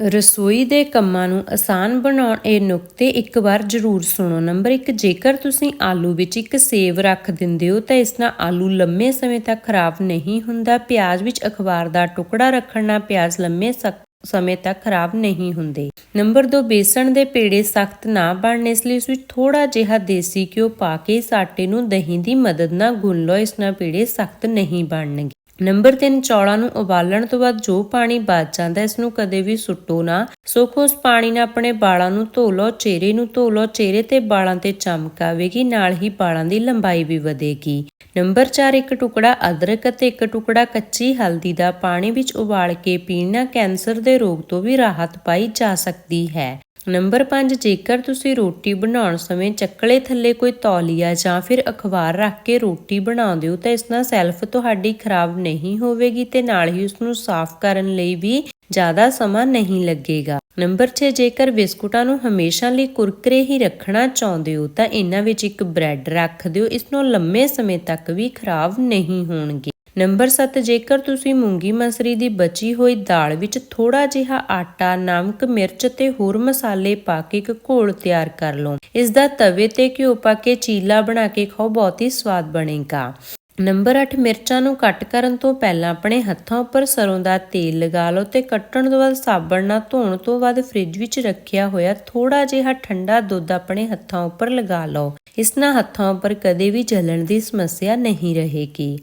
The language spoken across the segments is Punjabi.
ਰਸੋਈ ਦੇ ਕੰਮਾਂ ਨੂੰ ਆਸਾਨ ਬਣਾਉਣ ਇਹ ਨੁਕਤੇ ਇੱਕ ਵਾਰ ਜ਼ਰੂਰ ਸੁਣੋ। ਨੰਬਰ 1 ਜੇਕਰ ਤੁਸੀਂ ਆਲੂ ਵਿੱਚ ਇੱਕ ਸੇਬ ਰੱਖ ਦਿੰਦੇ ਹੋ ਤਾਂ ਇਸ ਨਾਲ ਆਲੂ ਲੰਮੇ ਸਮੇਂ ਤੱਕ ਖਰਾਬ ਨਹੀਂ ਹੁੰਦਾ। ਪਿਆਜ਼ ਵਿੱਚ ਅਖਬਾਰ ਦਾ ਟੁਕੜਾ ਰੱਖਣ ਨਾਲ ਪਿਆਜ਼ ਲੰਮੇ ਸਕ- ਸਮੇਂ ਤੱਕ ਖਰਾਬ ਨਹੀਂ ਹੁੰਦੇ। ਨੰਬਰ 2 ਬੇਸਣ ਦੇ ਪੇੜੇ ਸਖਤ ਨਾ ਬਣਨ ਇਸ ਲਈ ਇਸ ਵਿੱਚ ਥੋੜਾ ਜਿਹਾ ਦੇਸੀ ਘਿਓ ਪਾ ਕੇ ਇਸ ਆਟੇ ਨੂੰ ਦਹੀਂ ਦੀ ਮਦਦ ਨਾਲ ਗੁੰਨ ਲਓ। ਇਸ ਨਾਲ ਪੇੜੇ ਸਖਤ ਨਹੀਂ ਬਣਨਗੇ। ਨੰਬਰ 3 ਚੌਲਾਂ ਨੂੰ ਉਬਾਲਣ ਤੋਂ ਬਾਅਦ ਜੋ ਪਾਣੀ ਬਚ ਜਾਂਦਾ ਇਸ ਨੂੰ ਕਦੇ ਵੀ ਸੁੱਟੋ ਨਾ। ਸੁੱਕ ਉਸ ਪਾਣੀ ਨਾਲ ਆਪਣੇ ਵਾਲਾਂ ਨੂੰ ਧੋ ਲਓ ਚਿਹਰੇ ਨੂੰ ਧੋ ਲਓ ਚਿਹਰੇ ਤੇ ਵਾਲਾਂ ਤੇ ਚਮਕ ਆਵੇਗੀ, ਨਾਲ ਹੀ ਵਾਲਾਂ ਦੀ ਲੰਬਾਈ ਵੀ ਵਧੇਗੀ। ਨੰਬਰ 4 ਇੱਕ ਟੁਕੜਾ ਅਦਰਕ ਅਤੇ ਇੱਕ ਟੁਕੜਾ ਕੱਚੀ ਹਲਦੀ ਦਾ ਪਾਣੀ ਵਿੱਚ ਉਬਾਲ ਕੇ ਪੀਣਾ ਕੈਂਸਰ ਦੇ ਰੋਗ ਤੋਂ ਵੀ ਰਾਹਤ ਪਾਈ ਜਾ ਸਕਦੀ ਹੈ। ਨੰਬਰ 5 ਜੇਕਰ ਤੁਸੀਂ ਰੋਟੀ ਬਣਾਉਣ ਸਮੇਂ ਚੱਕਲੇ ਥੱਲੇ ਕੋਈ ਤੌਲੀਆ ਜਾਂ ਫਿਰ ਅਖਬਾਰ ਰੱਖ ਕੇ ਰੋਟੀ ਬਣਾਉਂਦੇ ਹੋ, ਤਾਂ ਇਸ ਨਾਲ ਸੈਲਫ ਤੁਹਾਡੀ ਖਰਾਬ ਨਹੀਂ ਹੋਵੇਗੀ ਤੇ ਨਾਲ ਹੀ ਉਸ ਨੂੰ ਸਾਫ਼ ਕਰਨ ਲਈ ਵੀ ਜ਼ਿਆਦਾ ਸਮਾਂ ਨਹੀਂ ਲੱਗੇਗਾ। ਨੰਬਰ 6 ਜੇਕਰ ਬਿਸਕੁਟਾਂ ਨੂੰ ਹਮੇਸ਼ਾ ਲਈ ਕੁਰਕਰੇ ਹੀ ਰੱਖਣਾ ਚਾਹੁੰਦੇ ਹੋ, ਤਾਂ ਇਹਨਾਂ ਵਿੱਚ ਇੱਕ ਬ੍ਰੈਡ ਰੱਖ ਦਿਓ। ਇਸ ਨੂੰ ਲੰਮੇ ਸਮੇਂ ਤੱਕ ਵੀ ਖਰਾਬ ਨਹੀਂ ਹੋਣਗੇ। ਨੰਬਰ 7 ਜੇਕਰ ਤੁਸੀਂ ਮੂੰਗੀ ਮਸਰੀ ਦੀ ਬਚੀ ਹੋਈ ਦਾਲ ਵਿੱਚ ਥੋੜਾ ਜਿਹਾ ਆਟਾ, ਨਮਕ, ਮਿਰਚ ਤੇ ਹੋਰ ਮਸਾਲੇ ਪਾ ਕੇ ਇੱਕ ਘੋਲ ਤਿਆਰ ਕਰ ਲਓ। ਇਸ ਦਾ ਤਵੇ ਤੇ ਘਿਓ ਪਾ ਕੇ ਚੀਲਾ ਬਣਾ ਕੇ ਖਾਓ, ਬਹੁਤ ਹੀ ਸਵਾਦ ਬਣੇਗਾ। ਨੰਬਰ 8 ਮਿਰਚਾਂ ਨੂੰ ਕੱਟ ਕਰਨ ਤੋਂ ਪਹਿਲਾਂ ਆਪਣੇ ਹੱਥਾਂ ਉੱਪਰ ਸਰੋਂ ਦਾ ਤੇਲ ਲਗਾ ਲਓ ਤੇ ਕੱਟਣ ਤੋਂ ਬਾਅਦ ਸਾਬਣ ਨਾਲ ਧੋਣ ਤੋਂ ਬਾਅਦ ਫ੍ਰਿਜ ਵਿੱਚ ਰੱਖਿਆ ਹੋਇਆ ਥੋੜਾ ਜਿਹਾ ਠੰਡਾ ਦੁੱਧ ਆਪਣੇ ਹੱਥਾਂ ਉੱਪਰ ਲਗਾ ਲਓ। ਇਸ ਨਾਲ ਹੱਥਾਂ ਉੱਪਰ ਕਦੇ ਵੀ ਜਲਣ ਦੀ ਸਮੱਸਿਆ ਨਹੀਂ ਰਹੇਗੀ।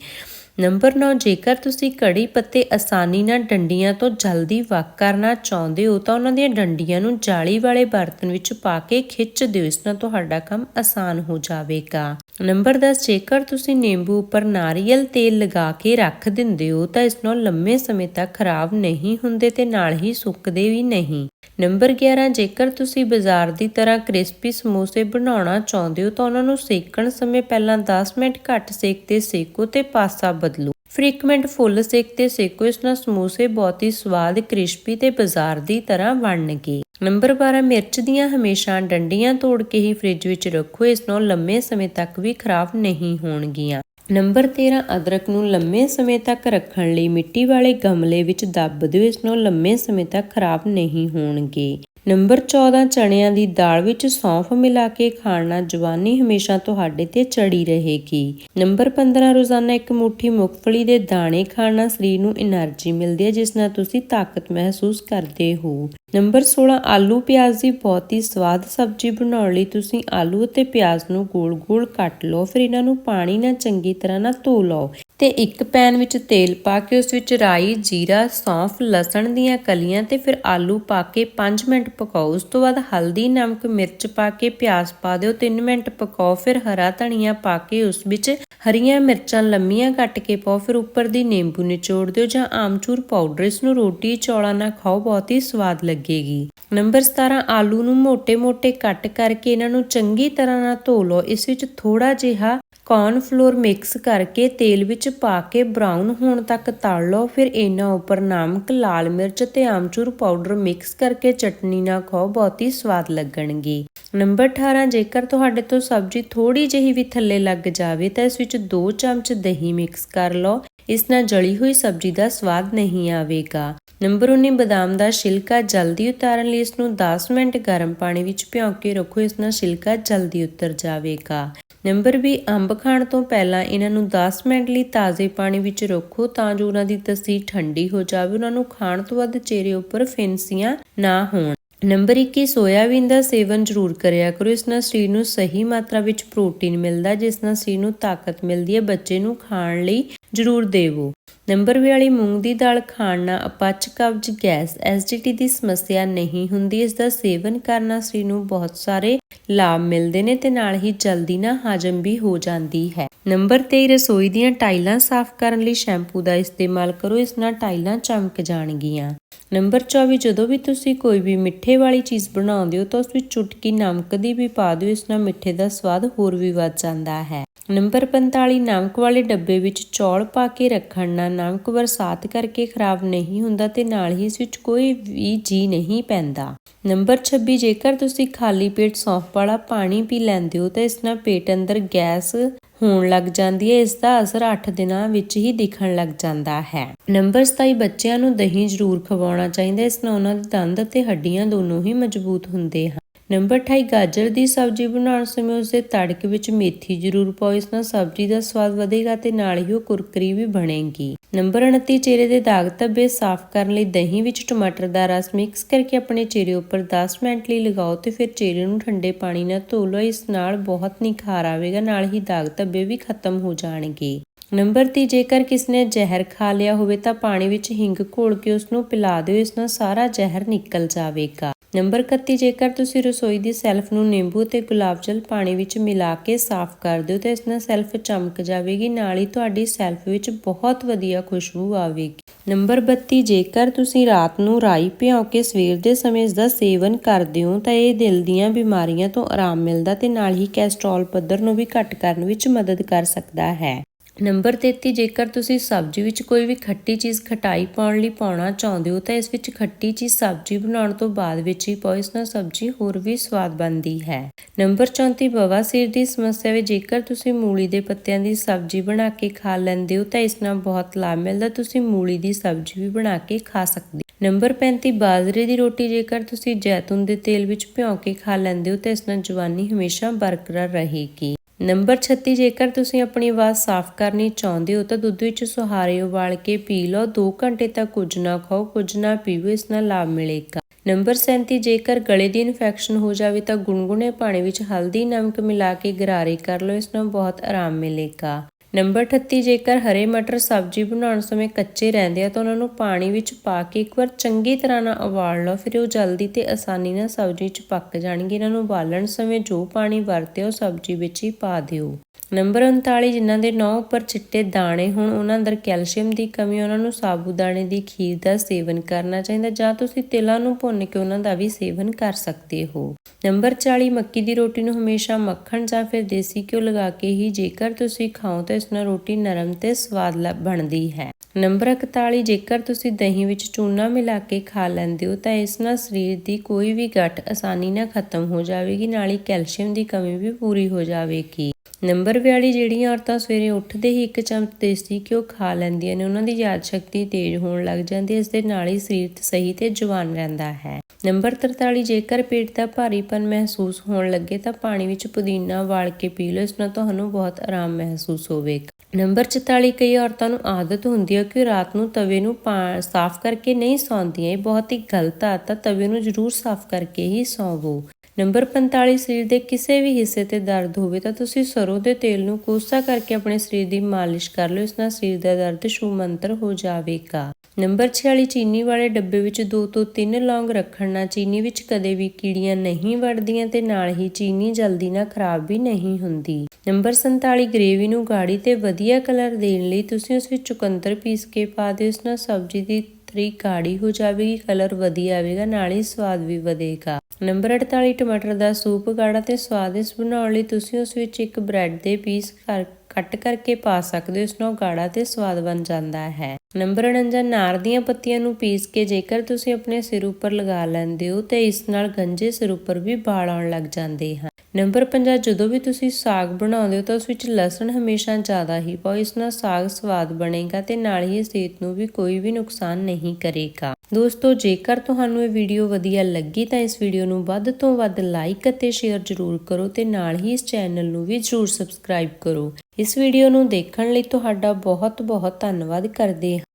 ਨੰਬਰ 9 ਜੇਕਰ ਤੁਸੀਂ ਕੜੀ ਪੱਤੇ ਆਸਾਨੀ ਨਾਲ ਡੰਡੀਆਂ ਤੋਂ ਜਲਦੀ ਵੱਖ ਕਰਨਾ ਚਾਹੁੰਦੇ ਹੋ, ਤਾਂ ਉਹਨਾਂ ਦੀਆਂ ਡੰਡੀਆਂ ਨੂੰ ਜਾਲੀ ਵਾਲੇ ਬਰਤਨ ਵਿੱਚ ਪਾ ਕੇ ਖਿੱਚ ਦਿਓ। ਇਸ ਨਾਲ ਤੁਹਾਡਾ ਕੰਮ ਆਸਾਨ ਹੋ ਜਾਵੇਗਾ। ਨੰਬਰ 10 ਜੇਕਰ ਤੁਸੀਂ ਨਿੰਬੂ ਉੱਪਰ ਨਾਰੀਅਲ ਤੇਲ ਲਗਾ ਕੇ ਰੱਖ ਦਿੰਦੇ ਹੋ, ਤਾਂ ਇਸ ਨਾਲ ਲੰਮੇ ਸਮੇਂ ਤੱਕ ਖਰਾਬ ਨਹੀਂ ਹੁੰਦੇ ਤੇ ਨਾਲ ਹੀ ਸੁੱਕਦੇ ਵੀ ਨਹੀਂ। ਨੰਬਰ 11 ਜੇਕਰ ਤੁਸੀਂ ਬਾਜ਼ਾਰ ਦੀ ਤਰ੍ਹਾਂ ਕ੍ਰਿਸਪੀ ਸਮੋਸੇ ਬਣਾਉਣਾ ਚਾਹੁੰਦੇ ਹੋ ਤਾਂ ਉਹਨਾਂ ਨੂੰ ਸੇਕਣ ਸਮੇਂ ਪਹਿਲਾਂ 10 ਮਿੰਟ ਘੱਟ ਸੇਕ ਤੇ ਸੇਕੋ ਤੇ ਪਾਸਾ ਬਦਲੋ। ਫਿਰ ਇੱਕ ਮਿੰਟ ਫੁੱਲ ਸੇਕ ਤੇ ਸੇਕੋ, ਇਸ ਨਾਲ ਸਮੋਸੇ ਬਹੁਤ ਹੀ ਸਵਾਦ, ਕ੍ਰਿਸਪੀ ਤੇ ਬਾਜ਼ਾਰ ਦੀ ਤਰ੍ਹਾਂ ਬਣਨਗੇ। ਨੰਬਰ 12 ਮਿਰਚ ਦੀਆਂ ਹਮੇਸ਼ਾ ਡੰਡੀਆਂ ਤੋੜ ਕੇ ਹੀ ਫ੍ਰਿਜ ਵਿੱਚ ਰੱਖੋ, ਇਸ ਨਾਲ ਲੰਮੇ ਸਮੇਂ ਤੱਕ ਵੀ ਖਰਾਬ ਨਹੀਂ ਹੋਣਗੀਆਂ। ਨੰਬਰ 13 ਅਦਰਕ ਨੂੰ ਲੰਮੇ ਸਮੇਂ ਤੱਕ ਰੱਖਣ ਲਈ ਮਿੱਟੀ ਵਾਲੇ ਗਮਲੇ ਵਿੱਚ ਦੱਬ ਦਿਓ, ਇਸ ਨੂੰ ਲੰਮੇ ਸਮੇਂ ਤੱਕ ਖਰਾਬ ਨਹੀਂ ਹੋਣਗੇ। ਨੰਬਰ 14 ਚਣਿਆਂ ਦੀ ਦਾਲ ਵਿੱਚ ਸੌਂਫ ਮਿਲਾ ਕੇ ਖਾਣਾ ਜਵਾਨੀ ਹਮੇਸ਼ਾ ਤੁਹਾਡੇ ਤੇ ਚੜੀ ਰਹੇਗੀ। ਨੰਬਰ 15 ਰੋਜ਼ਾਨਾ ਇੱਕ ਮੁੱਠੀ ਮੁਕਫਲੀ ਦੇ ਦਾਣੇ ਖਾਣਾ ਸਰੀਰ ਨੂੰ એનર્ਜੀ ਮਿਲਦੀ ਹੈ, ਜਿਸ ਨਾਲ ਤੁਸੀਂ ਤਾਕਤ ਮਹਿਸੂਸ ਕਰਦੇ ਹੋ। ਨੰਬਰ 16 ਆਲੂ ਪਿਆਜ਼ ਦੀ ਬਹੁਤ ਹੀ ਸਵਾਦ ਸਬਜ਼ੀ ਬਣਾਉਣ ਲਈ ਤੁਸੀਂ ਆਲੂ ਅਤੇ ਪਿਆਜ਼ ਨੂੰ ਗੋਲ-ਗੋਲ ਕੱਟ ਲਓ। ਫਿਰ ਇਹਨਾਂ ਨੂੰ ਪਾਣੀ ਨਾਲ ਚੰਗੀ ਤਰ੍ਹਾਂ ਨਾਲ ਧੋ ਲਓ। ਤੇ ਇੱਕ ਪੈਨ ਵਿੱਚ ਤੇਲ ਪਾ ਕੇ ਉਸ ਵਿੱਚ ਰਾਈ, ਜੀਰਾ, ਸੌਂਫ, ਲਸਣ ਦੀਆਂ ਕਲੀਆਂ ਤੇ ਫਿਰ ਆਲੂ ਪਾ ਕੇ 5 ਮਿੰਟ ਪਕਾਓ। ਉਸ ਤੋਂ ਬਾਅਦ ਹਲਦੀ, ਨਮਕ, ਮਿਰਚ ਪਾ ਕੇ ਪਿਆਜ਼ ਪਾ ਦਿਓ। 3 ਮਿੰਟ ਪਕਾਓ। ਫਿਰ ਹਰਾ ਧਨੀਆ ਪਾ ਕੇ ਉਸ ਵਿੱਚ ਹਰੀਆਂ ਮਿਰਚਾਂ ਲੰਮੀਆਂ ਕੱਟ ਕੇ ਪਾਓ। ਫਿਰ ਉੱਪਰ ਦੀ ਨਿੰਬੂ ਨਿਚੋੜ ਦਿਓ ਜਾਂ ਆਮਚੂਰ ਪਾਊਡਰ। ਇਸ ਨੂੰ ਰੋਟੀ, ਚੌਲਾਂ ਨਾਲ ਖਾਓ, ਬਹੁਤ ਹੀ ਸਵਾਦ ਲੱਗੇਗੀ। ਨੰਬਰ 17 ਆਲੂ ਨੂੰ ਮੋٹے-ਮੋٹے ਕੱਟ ਕਰਕੇ ਇਹਨਾਂ ਨੂੰ ਚੰਗੀ ਤਰ੍ਹਾਂ ਨਾਲ ਧੋ ਲਓ। ਇਸ ਵਿੱਚ ਥੋੜਾ ਜਿਹਾ ਕੌਰਨ ਫਲੋਰ ਮਿਕਸ ਕਰਕੇ ਤੇਲ ਵਿੱਚ ਪਾ ਕੇ ਬਰਾਊਨ ਹੋਣ ਤੱਕ ਤਲ ਲਓ। ਫਿਰ ਇਹਨਾਂ ਉੱਪਰ ਨਮਕ, ਲਾਲ ਮਿਰਚ ਤੇ ਆਮਚੂਰ ਪਾਊਡਰ ਮਿਕਸ ਕਰਕੇ ਚਟਨੀ ਨਾਲ ਖਾਓ, ਬਹੁਤ ਹੀ ਸਵਾਦ ਲੱਗਣਗੇ। ਨੰਬਰ 18 ਜੇਕਰ ਤੁਹਾਡੇ ਤੋਂ ਸਬਜ਼ੀ ਥੋੜੀ ਜਿਹੀ ਵੀ ਥੱਲੇ ਲੱਗ ਜਾਵੇ ਤਾਂ ਇਸ ਵਿੱਚ 2 ਚਮਚ ਦਹੀਂ ਮਿਕਸ ਕਰ ਲਓ। ਇਸ ਨਾਲ ਜਲੀ ਹੋਈ ਸਬਜ਼ੀ ਦਾ ਸਵਾਦ ਨਹੀਂ ਆਵੇਗਾ। ਨੰਬਰ 19 ਬਦਾਮ ਦਾ ਛਿਲਕਾ ਜਲਦੀ ਉਤਾਰਨ ਲਈ ਇਸ ਨੂੰ 10 ਮਿੰਟ ਗਰਮ ਪਾਣੀ ਵਿੱਚ ਭਿਓ ਕੇ ਰੱਖੋ। ਇਸ ਨਾਲ ਛਿਲਕਾ ਜਲਦੀ ਉਤਰ ਜਾਵੇਗਾ। ਨੰਬਰ 20 ਅੰਬ ਖਾਣ ਤੋਂ ਪਹਿਲਾਂ ਇਹਨਾਂ ਨੂੰ 10 ਮਿੰਟ ਲਈ ਤਾਜ਼ੇ ਪਾਣੀ ਵਿੱਚ ਰੱਖੋ ਤਾਂ ਜੋ ਉਹਨਾਂ ਦੀ ਤਸੀਰ ਠੰਡੀ ਹੋ ਜਾਵੇ, ਉਹਨਾਂ ਨੂੰ ਖਾਣ ਤੋਂ ਬਾਅਦ ਚਿਹਰੇ ਉੱਪਰ ਫਿੰਸੀਆਂ ਨਾ ਹੋਣ। ਨੰਬਰ 21 ਸੋਇਆਬੀਨ ਦਾ ਸੇਵਨ ਜ਼ਰੂਰ ਕਰਿਆ ਕਰੋ। ਇਸ ਨਾਲ ਸਰੀਰ ਨੂੰ ਸਹੀ ਮਾਤਰਾ ਵਿੱਚ ਪ੍ਰੋਟੀਨ ਮਿਲਦਾ, ਜਿਸ ਨਾਲ ਸਰੀਰ ਨੂੰ ਤਾਕਤ ਮਿਲਦੀ ਹੈ ਬੱਚੇ ਨੂੰ ਖਾਣ ਲਈ। ਜ਼ਰੂਰ ਦੇਵੋ। ਨੰਬਰ 42 ਮੂੰਗ ਦੀ ਦਾਲ ਖਾਣ ਨਾਲ ਅਪਚ ਕਬਜ਼ ਗੈਸ ਐਸਿਡਿਟੀ ਦੀ ਸਮੱਸਿਆ ਨਹੀਂ ਹੁੰਦੀ, ਇਸ ਦਾ ਸੇਵਨ ਕਰਨ ਨਾਲ ਸਰੀਰ ਨੂੰ ਬਹੁਤ ਸਾਰੇ ਲਾਭ ਮਿਲਦੇ ਨੇ ਤੇ ਨਾਲ ਹੀ ਜਲਦੀ ਨਾਲ ਹਜਮ ਵੀ ਹੋ ਜਾਂਦੀ ਹੈ। ਨੰਬਰ 23 ਰਸੋਈ ਦੀਆਂ ਟਾਈਲਾਂ ਸਾਫ਼ ਕਰਨ ਲਈ ਸ਼ੈਂਪੂ ਦਾ ਇਸਤੇਮਾਲ ਕਰੋ, ਇਸ ਨਾਲ ਟਾਈਲਾਂ ਚਮਕ ਜਾਣਗੀਆਂ। ਨੰਬਰ 24 ਜਦੋਂ ਵੀ ਤੁਸੀਂ ਕੋਈ ਵੀ ਮਿੱਠੇ ਵਾਲੀ ਚੀਜ਼ ਬਣਾਉਂਦੇ ਹੋ ਤਾਂ ਉਸ ਵਿੱਚ ਚੁਟਕੀ ਨਮਕ ਦੀ ਵੀ ਪਾ ਦਿਓ, ਇਸ ਨਾਲ ਮਿੱਠੇ ਦਾ ਸਵਾਦ ਹੋਰ ਵੀ ਵੱਧ ਜਾਂਦਾ ਹੈ। ਨੰਬਰ 45 ਨਮਕ ਵਾਲੇ ਡੱਬੇ ਵਿੱਚ ਚੌਲ ਪਾ ਕੇ ਰੱਖਣ ਨਾਲ ਨਮਕ ਬਰਸਾਤ ਕਰਕੇ ਖਰਾਬ ਨਹੀਂ ਹੁੰਦਾ ਤੇ ਨਾਲ ਹੀ ਇਸ ਵਿੱਚ ਕੋਈ ਵੀ ਜੀ ਨਹੀਂ ਪੈਂਦਾ। ਨੰਬਰ 26 ਜੇਕਰ ਤੁਸੀਂ ਖਾਲੀ ਪੇਟ ਸੌਂਫ ਵਾਲਾ ਪਾਣੀ ਪੀ ਲੈਂਦੇ ਹੋ ਤਾਂ ਇਸ ਨਾਲ ਪੇਟ ਅੰਦਰ ਗੈਸ ਹੋਣ ਲੱਗ ਜਾਂਦੀ ਹੈ, ਇਸ ਦਾ ਅਸਰ 8 ਦਿਨਾਂ ਵਿੱਚ ਹੀ ਦਿਖਣ ਲੱਗ ਜਾਂਦਾ ਹੈ। ਨੰਬਰ 27 ਬੱਚਿਆਂ ਨੂੰ ਦਹੀਂ ਜ਼ਰੂਰ ਖਵਾਉਣਾ ਚਾਹੀਦਾ ਇਸ ਨਾਲ ਉਹਨਾਂ ਦੇ ਦੰਦ ਅਤੇ ਹੱਡੀਆਂ ਦੋਨੋਂ ਹੀ ਮਜ਼ਬੂਤ ਹੁੰਦੇ ਹਨ। ਨੰਬਰ 28 ਗਾਜਰ ਦੀ ਸਬਜ਼ੀ ਬਣਾਉਣ ਸਮੇਂ ਉਸ ਦੇ ਤੜਕ ਵਿੱਚ ਮੇਥੀ ਜ਼ਰੂਰ ਪਾਓ, ਇਸ ਨਾਲ ਸਬਜ਼ੀ ਦਾ ਸਵਾਦ ਵਧੇਗਾ ਤੇ ਨਾਲ ਹੀ ਉਹ ਕੁਰਕਰੀ ਵੀ ਬਣੇਗੀ। ਨੰਬਰ 29 ਚਿਹਰੇ ਦੇ ਦਾਗ ਧੱਬੇ ਸਾਫ਼ ਕਰਨ ਲਈ ਦਹੀਂ ਵਿੱਚ ਟਮਾਟਰ ਦਾ ਰਸ ਮਿਕਸ ਕਰਕੇ ਆਪਣੇ ਚਿਹਰੇ ਉੱਪਰ 10 ਮਿੰਟ ਲਈ ਲਗਾਓ ਤੇ ਫਿਰ ਚਿਹਰੇ ਨੂੰ ਠੰਡੇ ਪਾਣੀ ਨਾਲ ਧੋ ਲਓ, ਇਸ ਨਾਲ ਬਹੁਤ ਨਿਖਾਰ ਆਵੇਗਾ, ਨਾਲ ਹੀ ਦਾਗ ਧੱਬੇ ਵੀ ਖਤਮ ਹੋ ਜਾਣਗੇ। ਨੰਬਰ 3 ਜੇਕਰ ਕਿਸ ਨੇ ਜ਼ਹਿਰ ਖਾ ਲਿਆ ਹੋਵੇ ਤਾਂ ਪਾਣੀ ਵਿੱਚ ਹਿੰਗ ਘੋਲ ਕੇ ਉਸ ਨੂੰ ਪਿਲਾ ਦਿਓ, ਇਸ ਨਾਲ ਸਾਰਾ ਜ਼ਹਿਰ ਨਿਕਲ ਜਾਵੇਗਾ। ਨੰਬਰ 31 ਜੇਕਰ ਤੁਸੀਂ ਰਸੋਈ ਦੀ ਸੈਲਫ ਨੂੰ ਨਿੰਬੂ ਤੇ ਗੁਲਾਬ ਜਲ ਪਾਣੀ ਵਿੱਚ ਮਿਲਾ ਕੇ ਸਾਫ਼ ਕਰ ਦਿਓ ਤਾਂ ਇਸ ਨਾਲ ਸੈਲਫ ਚਮਕ ਜਾਵੇਗੀ, ਨਾਲ ਹੀ ਤੁਹਾਡੀ ਸੈਲਫ ਵਿੱਚ ਬਹੁਤ ਵਧੀਆ ਖੁਸ਼ਬੂ ਆਵੇਗੀ। ਨੰਬਰ 32 ਜੇਕਰ ਤੁਸੀਂ ਰਾਤ ਨੂੰ ਰਾਈ ਭਿਓ ਕੇ ਸਵੇਰ ਦੇ ਸਮੇਂ ਇਸ ਦਾ ਸੇਵਨ ਕਰਦੇ ਹੋ ਤਾਂ ਇਹ ਦਿਲ ਦੀਆਂ ਬਿਮਾਰੀਆਂ ਤੋਂ ਆਰਾਮ ਮਿਲਦਾ ਤੇ ਨਾਲ ਹੀ ਕੋਲੇਸਟ੍ਰੋਲ ਪੱਧਰ ਨੂੰ ਵੀ ਘੱਟ ਕਰਨ ਵਿੱਚ ਮਦਦ ਕਰ ਸਕਦਾ ਹੈ। ਨੰਬਰ 33 ਜੇਕਰ ਤੁਸੀਂ ਸਬਜ਼ੀ ਵਿੱਚ ਕੋਈ ਵੀ ਖੱਟੀ ਚੀਜ਼ ਖਟਾਈ ਪਾਉਣ ਲਈ ਪਾਉਣਾ ਚਾਹੁੰਦੇ ਹੋ, ਤਾਂ ਇਸ ਵਿੱਚ ਖੱਟੀ ਚੀਜ਼ ਸਬਜ਼ੀ ਬਣਾਉਣ ਤੋਂ ਬਾਅਦ ਵਿੱਚ ਹੀ ਪਾਓ, ਇਸ ਨਾਲ ਸਬਜ਼ੀ ਹੋਰ ਵੀ ਸਵਾਦ ਬਣਦੀ ਹੈ ਨੰਬਰ 34 ਬਵਾਸੀਰ ਦੀ ਸਮੱਸਿਆ ਵਿੱਚ ਜੇਕਰ ਤੁਸੀਂ ਮੂਲੀ ਦੇ ਪੱਤਿਆਂ ਦੀ ਸਬਜ਼ੀ ਬਣਾ ਕੇ ਖਾ ਲੈਂਦੇ ਹੋ, ਤਾਂ ਇਸ ਨਾਲ ਬਹੁਤ ਲਾਭ ਮਿਲਦਾ, ਤੁਸੀਂ ਮੂਲੀ ਦੀ ਸਬਜ਼ੀ ਵੀ ਬਣਾ ਕੇ ਖਾ ਸਕਦੇ ਹੋ। ਨੰਬਰ 35 ਬਾਜਰੇ ਦੀ ਰੋਟੀ, ਜੇਕਰ ਤੁਸੀਂ ਜੈਤੂਨ ਦੇ ਤੇਲ ਵਿੱਚ ਭਿਉਂ ਕੇ ਖਾ ਲੈਂਦੇ ਹੋ, ਤਾਂ ਇਸ ਨਾਲ ਜਵਾਨੀ ਹਮੇਸ਼ਾ ਬਰਕਰਾਰ ਰਹੇਗੀ ਨੰਬਰ 36 ਜੇਕਰ ਤੁਸੀਂ ਆਪਣੀ ਆਵਾਜ਼ ਸਾਫ਼ ਕਰਨੀ ਚਾਹੁੰਦੇ ਹੋ ਤਾਂ ਦੁੱਧ ਵਿੱਚ ਸੁਹਾਰੇ ਉਬਾਲ ਕੇ ਪੀ ਲਓ। 2 ਘੰਟੇ ਤੱਕ ਕੁਝ ਨਾ ਖਾਓ, ਕੁਝ ਨਾ ਪੀਓ, ਇਸ ਨਾਲ ਲਾਭ ਮਿਲੇਗਾ। ਨੰਬਰ 37 ਜੇਕਰ ਗਲੇ ਦੀ ਇਨਫੈਕਸ਼ਨ ਹੋ ਜਾਵੇ ਤਾਂ ਗੁਨਗੁਨੇ ਪਾਣੀ ਵਿੱਚ ਹਲਦੀ, ਨਮਕ ਮਿਲਾ ਕੇ ਗਰਾਰੇ ਕਰ ਲਓ, ਇਸ ਨਾਲ ਬਹੁਤ ਆਰਾਮ ਮਿਲੇਗਾ। ਨੰਬਰ 38 ਜੇਕਰ ਹਰੇ ਮਟਰ ਸਬਜ਼ੀ ਬਣਾਉਣ ਸਮੇਂ ਕੱਚੇ ਰਹਿੰਦੇ ਆ ਤਾਂ ਉਹਨਾਂ ਨੂੰ ਪਾਣੀ ਵਿੱਚ ਪਾ ਕੇ ਇੱਕ ਵਾਰ ਚੰਗੀ ਤਰ੍ਹਾਂ ਨਾਲ ਉਬਾਲ ਲਓ। ਫਿਰ ਉਹ ਜਲਦੀ ਤੇ ਆਸਾਨੀ ਨਾਲ ਸਬਜ਼ੀ 'ਚ ਪੱਕ ਜਾਣਗੇ। ਇਹਨਾਂ ਨੂੰ ਉਬਾਲਣ ਸਮੇਂ ਜੋ ਪਾਣੀ ਵਰਤਿਓ ਸਬਜ਼ੀ ਵਿੱਚ ਹੀ ਪਾ ਦਿਓ। ਨੰਬਰ 39 ਜਿਨ੍ਹਾਂ ਦੇ ਨੌ ਉੱਪਰ ਚਿੱਟੇ ਦਾਣੇ ਹੋਣ, ਉਹਨਾਂ ਅੰਦਰ ਕੈਲਸ਼ੀਅਮ ਦੀ ਕਮੀ, ਉਹਨਾਂ ਨੂੰ ਸਾਬੂਦਾਣੇ ਦੀ ਖੀਰ ਦਾ ਸੇਵਨ ਕਰਨਾ ਚਾਹੀਦਾ, ਜਾਂ ਤੁਸੀਂ ਤਿਲਾਂ ਨੂੰ ਭੁੰਨ ਕੇ ਉਹਨਾਂ ਦਾ ਵੀ ਸੇਵਨ ਕਰ ਸਕਦੇ ਹੋ। ਨੰਬਰ 40 ਮੱਕੀ ਦੀ ਰੋਟੀ ਨੂੰ ਹਮੇਸ਼ਾ ਮੱਖਣ ਜਾਂ ਫਿਰ ਦੇਸੀ ਘਿਓ ਲਗਾ ਕੇ ਹੀ ਜੇਕਰ ਤੁਸੀਂ ਖਾਓ ਤਾਂ ਇਸ ਨਾਲ ਰੋਟੀ ਨਰਮ ਤੇ ਸਵਾਦ ਲ- ਬਣਦੀ ਹੈ। ਨੰਬਰ 41 ਜੇਕਰ ਤੁਸੀਂ ਦਹੀਂ ਵਿੱਚ ਚੂਨਾ ਮਿਲਾ ਕੇ ਖਾ ਲੈਂਦੇ ਹੋ ਤਾਂ ਇਸ ਨਾਲ ਸਰੀਰ ਦੀ ਕੋਈ ਵੀ ਗੱਠ ਆਸਾਨੀ ਨਾਲ ਖਤਮ ਹੋ ਜਾਵੇਗੀ, ਨਾਲ ਹੀ ਕੈਲਸ਼ੀਅਮ ਦੀ ਕਮੀ ਵੀ ਪੂਰੀ ਹੋ ਜਾਵੇਗੀ। ਨੰਬਰ 42 ਜਿਹੜੀਆਂ ਔਰਤਾਂ ਸਵੇਰੇ ਉੱਠਦੇ ਹੀ ਇੱਕ ਚਮਚ ਦੇਸੀ ਘਿਓ ਖਾ ਲੈਂਦੀਆਂ ਨੇ, ਉਹਨਾਂ ਦੀ ਯਾਦ ਸ਼ਕਤੀ ਤੇਜ਼ ਹੋਣ ਲੱਗ ਜਾਂਦੀ ਹੈ, ਇਸ ਦੇ ਨਾਲ ਹੀ ਸਰੀਰ ਸਹੀ ਤੇ ਜਵਾਨ ਰਹਿੰਦਾ ਹੈ। ਨੰਬਰ 43 ਜੇਕਰ ਪੇਟ ਦਾ ਭਾਰੀਪਨ ਮਹਿਸੂਸ ਹੋਣ ਲੱਗੇ ਤਾਂ ਪਾਣੀ ਵਿੱਚ ਪੁਦੀਨਾ ਵਾਲ ਕੇ ਪੀ ਲਓ, ਇਸ ਨਾਲ ਤੁਹਾਨੂੰ ਬਹੁਤ ਆਰਾਮ ਮਹਿਸੂਸ ਹੋਵੇਗਾ। ਨੰਬਰ 44 ਕਈ ਔਰਤਾਂ ਨੂੰ ਆਦਤ ਹੁੰਦੀ ਹੈ ਕਿ ਰਾਤ ਨੂੰ ਤਵੇ ਨੂੰ ਪਾ- ਸਾਫ਼ ਕਰਕੇ ਨਹੀਂ ਸੌਂਦੀਆਂ, ਇਹ ਬਹੁਤ ਹੀ ਗਲਤ ਆਦਤ ਹੈ ਤਵੇ ਨੂੰ ਜ਼ਰੂਰ ਸਾਫ਼ ਕਰਕੇ ਹੀ ਸੌਵੋ। ਨੰਬਰ 45 ਸਰੀਰ ਦੇ ਕਿਸੇ ਵੀ ਹਿੱਸੇ ਤੇ ਦਰਦ ਹੋਵੇ ਤਾਂ ਤੁਸੀਂ ਸਰੋਂ ਦੇ ਤੇਲ ਨੂੰ ਕੋਸਾ ਕਰਕੇ ਆਪਣੇ ਸਰੀਰ ਦੀ ਮਾਲਿਸ਼ ਕਰ ਲਓ, ਇਸ ਨਾਲ ਸਰੀਰ ਦਾ ਦਰਦ ਸ਼ੂਮੰਤਰ ਹੋ ਜਾਵੇਗਾ। ਨੰਬਰ 46 ਚੀਨੀ ਵਾਲੇ ਡੱਬੇ ਵਿੱਚ 2 ਤੋਂ 3 ਲੌਂਗ ਰੱਖਣ ਨਾਲ ਚੀਨੀ ਵਿੱਚ ਕਦੇ ਵੀ ਕੀੜੀਆਂ ਨਹੀਂ ਵੜਦੀਆਂ ਤੇ ਨਾਲ ਹੀ ਚੀਨੀ ਜਲਦੀ ਨਾਲ ਖਰਾਬ ਵੀ ਨਹੀਂ ਹੁੰਦੀ। ਨੰਬਰ 47 ਗ੍ਰੇਵੀ ਨੂੰ ਗਾੜੀ ਤੇ ਵਧੀਆ ਕਲਰ ਦੇਣ ਲਈ ਤੁਸੀਂ ਉਸ ਵਿੱਚ ਚੁਕੰਦਰ ਪੀਸ ਕੇ ਪਾ ਦਿਓ, ਇਸ ਨਾਲ ਸਬਜ਼ੀ ਦੀ ਤਰੀ ਕਾੜੀ ਹੋ ਜਾਵੇਗੀ, ਕਲਰ ਵਧੀਆ ਆਵੇਗਾ, ਨਾਲ ਹੀ ਸਵਾਦ ਵੀ ਵਧੇਗਾ। ਨੰਬਰ 48 ਟਮਾਟਰ ਦਾ ਸੂਪ ਗਾੜਾ ਤੇ ਸਵਾਦਿਸ਼ਟ ਬਣਾਉਣ ਲਈ ਤੁਸੀਂ ਉਸ ਵਿੱਚ ਇੱਕ ਬ੍ਰੈਡ ਦੇ ਪੀਸ ਕਰ, ਕੱਟ ਕਰਕੇ ਪਾ ਸਕਦੇ ਹੋ, ਇਸ ਨਾਲ ਗਾੜਾ ਤੇ ਸਵਾਦ ਬਣ ਜਾਂਦਾ ਹੈ। ਨੰਬਰ 49 ਨਾਰ ਦੀਆਂ ਪੱਤੀਆਂ ਨੂੰ ਪੀਸ ਕੇ ਜੇਕਰ ਤੁਸੀਂ ਆਪਣੇ ਸਿਰ ਉੱਪਰ ਲਗਾ ਲੈਂਦੇ ਹੋ, ਤੇ ਇਸ ਨਾਲ ਗੰਜੇ ਸਿਰ ਉੱਪਰ ਵੀ ਵਾਲ ਆਉਣ ਲੱਗ ਜਾਂਦੇ ਹਨ। ਨੰਬਰ 50 ਜਦੋਂ ਵੀ ਤੁਸੀਂ ਸਾਗ ਬਣਾਉਂਦੇ ਹੋ ਤਾਂ ਉਸ ਵਿੱਚ ਲਸਣ ਹਮੇਸ਼ਾ ਜ਼ਿਆਦਾ ਹੀ ਪਾਓ, ਇਸ ਨਾਲ ਸਾਗ ਸਵਾਦ ਬਣੇਗਾ ਤੇ ਨਾਲ ਹੀ ਸਿਹਤ ਨੂੰ ਵੀ ਕੋਈ ਵੀ ਨੁਕਸਾਨ ਨਹੀਂ ਕਰੇਗਾ। ਦੋਸਤੋ, ਜੇਕਰ ਤੁਹਾਨੂੰ ਇਹ ਵੀਡੀਓ ਵਧੀਆ ਲੱਗੀ ਤਾਂ ਇਸ ਵੀਡੀਓ ਨੂੰ ਵੱਧ ਤੋਂ ਵੱਧ ਲਾਈਕ ਅਤੇ ਸ਼ੇਅਰ ਜ਼ਰੂਰ ਕਰੋ ਤੇ ਨਾਲ ਹੀ ਇਸ ਚੈਨਲ ਨੂੰ ਵੀ ਜ਼ਰੂਰ ਸਬਸਕ੍ਰਾਈਬ ਕਰੋ। ਇਸ ਵੀਡੀਓ ਨੂੰ ਦੇਖਣ ਲਈ ਤੁਹਾਡਾ ਬਹੁਤ ਬਹੁਤ ਧੰਨਵਾਦ ਕਰਦੇ ਹਾਂ।